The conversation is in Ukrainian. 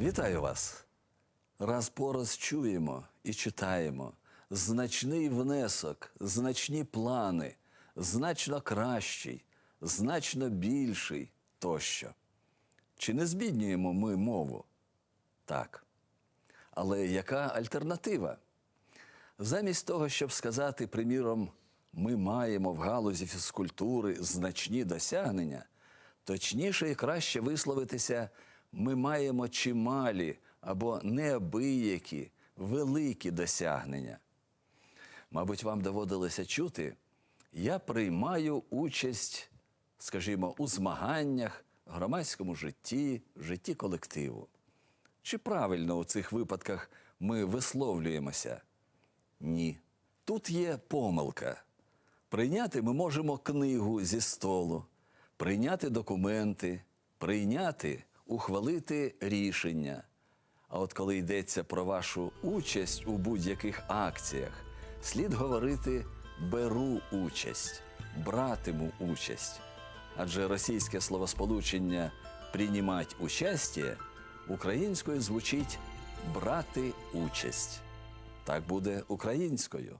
Вітаю вас! Раз по раз чуємо і читаємо значний внесок, значні плани, значно кращий, значно більший тощо. Чи не збіднюємо ми мову? Так. Але яка альтернатива? Замість того, щоб сказати, приміром, ми маємо в галузі фізкультури значні досягнення, точніше і краще висловитися, ми маємо чималі або неабиякі великі досягнення. Мабуть, вам доводилося чути, я приймаю участь, скажімо, у змаганнях, громадському житті, житті колективу. Чи правильно у цих випадках ми висловлюємося? Ні. Тут є помилка. Прийняти ми можемо книгу зі столу, прийняти документи, прийняти, ухвалити рішення. А от коли йдеться про вашу участь у будь-яких акціях, слід говорити беру участь, братиму участь. Адже російське словосполучення «приймать участие» українською звучить брати участь. Так буде українською.